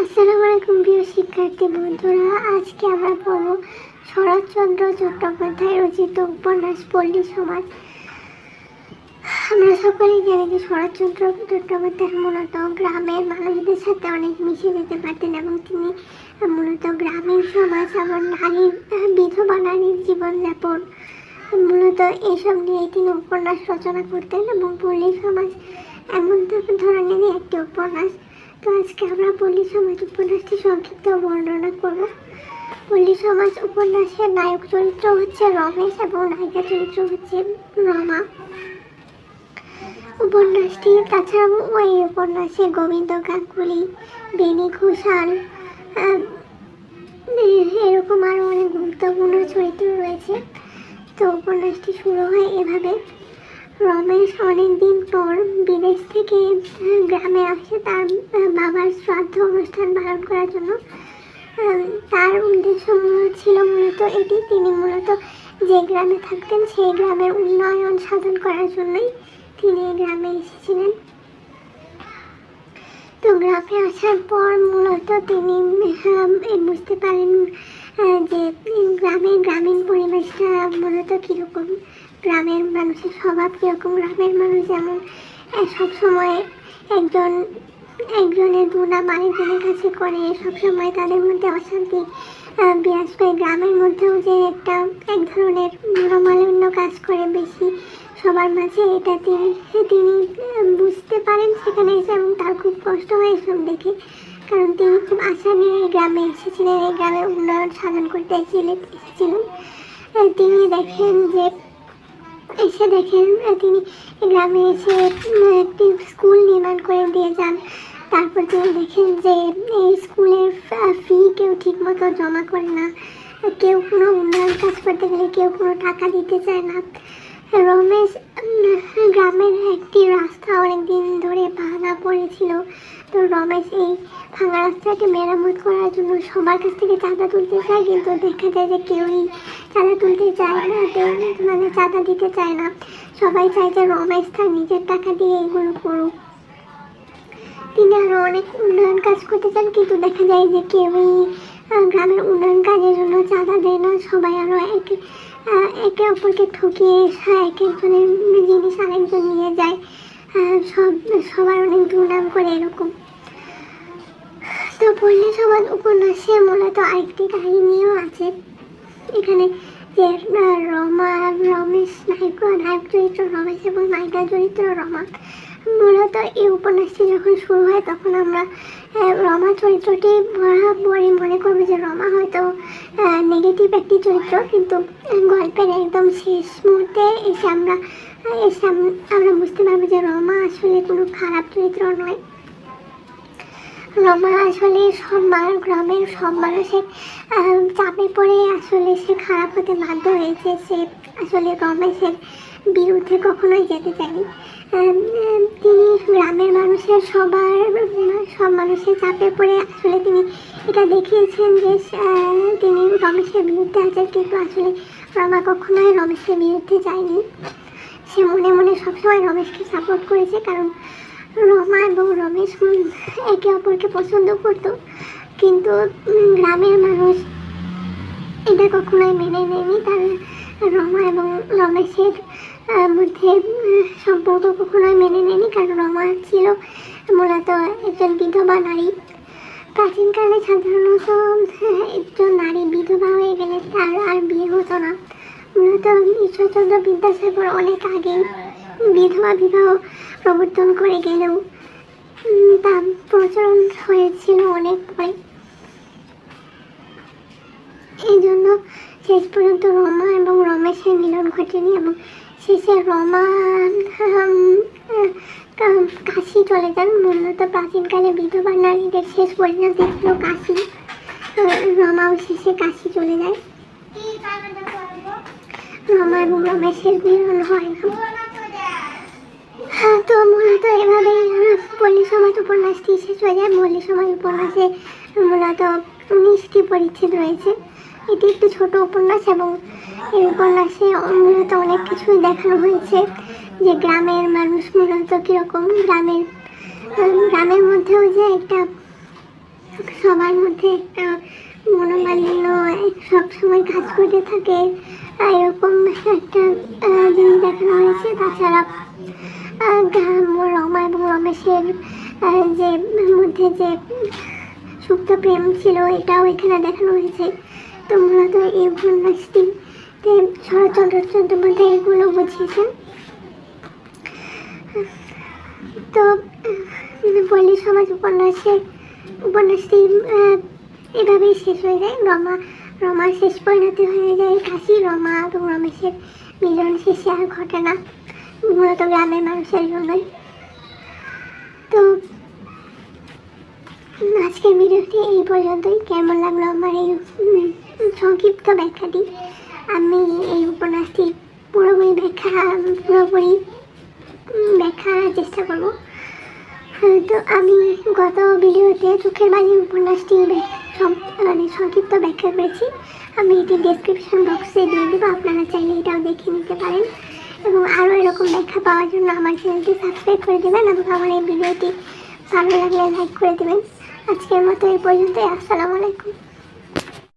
আসসালামু প্রিয় শিক্ষার্থী বন্ধুরা, আজকে আমরা পড়ব শরৎচন্দ্র চট্টোপাধ্যায় রচিত উপন্যাস পল্লী সমাজ। আমরা সকলেই জানি যে শরৎচন্দ্র চট্টোপাধ্যায় মূলত গ্রামের মানুষদের সাথে অনেক মিশে যেতে পারতেন এবং তিনি মূলত গ্রামীণ সমাজ এবং নারীর বিধবা নারীর জীবনযাপন। মূলত এসব নিয়ে তিনি উপন্যাস রচনা করতেন এবং পল্লী সমাজ এমন ধরনেরই একটি উপন্যাস তো আজকে আমরা পল্লী সমাজ উপন্যাসটি সংক্ষিপ্ত বর্ণনা করব। পল্লী সমাজ উপন্যাসের নায়ক চরিত্র হচ্ছে রমেশ এবং নায়িকা চরিত্র হচ্ছে রমা। উপন্যাসটি তাছাড়াও ওই উপন্যাসে গোবিন্দ গাঙ্গুলি বেনি ঘোষাল এরকম আরও অনেক গুরুত্বপূর্ণ চরিত্র রয়েছে। তো উপন্যাসটি শুরু হয় এভাবে। রমেশ অনেকদিন পর বিদেশ থেকে গ্রামে আসে। তার শ্রাদ্ধ অনুষ্ঠান পালন করার জন্য। তার উদ্দেশ্য ছিল মূলত এটি। তিনি মূলত যে গ্রামে থাকতেন, সেই গ্রামের উন্নয়ন সাধন করার জন্যই তিনি এই গ্রামে এসেছিলেন। তো গ্রামে আসার পর মূলত তিনি বুঝতে পারেন যে এই গ্রামের গ্রামীণ পরিবেশটা মূলত কীরকম। গ্রামের মানুষের স্বভাব কীরকম? গ্রামের মানুষ যেমন সবসময় একজন একজনের দুনাম আরেকজনের কাছে করে সবসময় তাদের মধ্যে অশান্তি বিরাজ করে। গ্রামের মধ্যেও যে একটা, এক ধরনের মনোমালিন্য কাজ করে বেশি। সবার মাঝে এটা তিনি তিনি বুঝতে পারেন সেখানে এসে এবং তার খুব কষ্ট হয় এসব দেখে। কারণ তিনি খুব আশা নিয়ে এই গ্রামে এসেছিলেন, এই গ্রামে উন্নয়ন সাধন করতে এসেছিলেন এসেছিলেন। তিনি দেখেন যে এসে দেখেন তিনি গ্রামে এসে একটি স্কুল নির্মাণ করে দিয়ে যান। তারপর তিনি দেখেন যে এই স্কুলের ফি কেউ ঠিকমতো জমা করে না। কেউ কোনো উন্নয়ন কাজ করতে গেলে কেউ কোনো টাকা দিতে চায় না। রমেশ গ্রামের একটি রাস্তা অনেক দিন ধরে ভাঙা পড়েছিল। তো রমেশ এই ভাঙা রাস্তাটি মেরামত করার জন্য সবার কাছ থেকে চাঁদা তুলতে চায়, কিন্তু দেখা যায় যে কেউই চাঁদা তুলতে চায় না কেউ মানে চাঁদা দিতে চায় না। সবাই চায় যে রমেশ তার নিজের টাকা দিয়ে এগুলো করুক। তিনি আরও অনেক উন্নয়ন কাজ করতে চান, কিন্তু দেখা যায় যে কেউই গ্রামের উন্নয়ন কাজের জন্য চাঁদা দেয় না। সবাই আরও একে একে অপরকে ঠকিয়ে এক একজনের জিনিস আরেকজন নিয়ে যায়। সব, সবার অনেক দুর্নাম করে এরকম। পল্লী সমাজ উপন্যাসে মূলত আরেকটি কাহিনীও আছে। এখানে যে রমা, রমেশ, নায়ক নায়ক চরিত্র, রমেশ এবং নায়িকা চরিত্র, রমা। মূলত এই উপন্যাসটি যখন শুরু হয়, তখন আমরা রমা চরিত্রটি বরাবরই মনে করব যে, রমা হয়তো নেগেটিভ একটি চরিত্র, কিন্তু গল্পের একদম শেষ মুহূর্তে এসে আমরা এসে আমরা বুঝতে পারব যে, রমা আসলে কোনো খারাপ চরিত্র নয়। রমা আসলে সব মা- গ্রামের সব মানুষের চাপে পড়ে আসলে সে খারাপ হতে বাধ্য হয়েছে। সে আসলে রমেশের বিরুদ্ধে কখনোই যেতে চায়নি। তিনি গ্রামের মানুষের সবার, সব মানুষের চাপে পড়ে আসলে তিনি এটা দেখিয়েছেন যে তিনি রমেশের বিরুদ্ধে আছেন, কিন্তু আসলে রমা কখনোই রমেশের বিরুদ্ধে যায়নি। সে মনে মনে সবসময় রমেশকে সাপোর্ট করেছে, কারণ রমা এবং রমেশ একে অপরকে পছন্দ করতো, কিন্তু গ্রামের মানুষ এটা কখনোই মেনে নেয়নি। তারা রমা এবং রমেশের মধ্যে সম্পর্ক কখনোই মেনে নেয়নি, কারণ রমা ছিল মূলত একজন বিধবা নারী। প্রাচীনকালে সাধারণত একজন নারী বিধবা হয়ে গেলে তার আর বিয়ে হতো না। মূলত ঈশ্বরচন্দ্র বিদ্যাসাগর অনেক আগে বিধবা বিবাহ প্রবর্তন করে গেলেও তা প্রচলন হয়েছিল অনেক পরে। এই জন্য শেষ পর্যন্ত রমা এবং রমেশের মিলন ঘটেনি এবং শেষে রমা কাশি চলে যান। মূলত প্রাচীনকালে বিধবা নারীদের শেষ পরিণতি ছিল কাশি। রমাও শেষে কাশি চলে যায়। রমা এবং রমেশের মিলন হয় না। তো মূলত এভাবেই আহ, পল্লী সমাজ উপন্যাসটি শেষ হয়ে যায় পল্লী সমাজ উপন্যাসে মূলত উনিশটি পরিচ্ছেদ রয়েছে। এটি একটি ছোট উপন্যাস এবং এই উপন্যাসে মূলত অনেক কিছুই দেখানো হয়েছে যে গ্রামের মানুষ মূলত কীরকম। গ্রামের গ্রামের মধ্যেও যে একটা সবার মধ্যে একটা মনোমালিন্য সবসময় কাজ করতে থাকে এরকম একটা দেখানো হয়েছে তাছাড়া রমা এবং রমেশের যে, মধ্যে যে সুপ্ত প্রেম ছিল, এটাও এখানে দেখানো হয়েছে। তো মূলত এই উপন্যাসটিতে শরৎচন্দ্র চট্টোপাধ্যায় এগুলো বুঝিয়েছেন। তো পল্লী সমাজ উপন্যাসে, উপন্যাসটি এভাবেই শেষ হয়ে যায়। রমা রমা শেষ পরিণতি হয়ে যায় কাশি, রমা এবং রমেশের মিলন শেষে আর ঘটে না। মূলত গ্রামের মানুষের জন্যই। তো, আজকের ভিডিওটি এই পর্যন্তই। কেমন লাগল আমার এই সংক্ষিপ্ত ব্যাখ্যাটি? আমি এই উপন্যাসটি পুরোপুরি ব্যাখ্যা, পুরোপুরি ব্যাখ্যার চেষ্টা করব। তো, আমি গত ভিডিওতে চোখের বাণী উপন্যাসটি সংক্ষিপ্ত ব্যাখ্যা করেছি আমি এটি ডিসক্রিপশন বক্সে দিয়ে দেবো, আপনারা চাইলে এটাও দেখে নিতে পারেন। এবং আরও এরকম ব্যাখ্যা পাওয়ার জন্য আমার চ্যানেলটি সাবস্ক্রাইব করে দেবেন এবং আমার এই ভিডিওটি ভালো লাগলে লাইক করে দেবেন। আজকের মতো এই পর্যন্তই, আসসালামু আলাইকুম।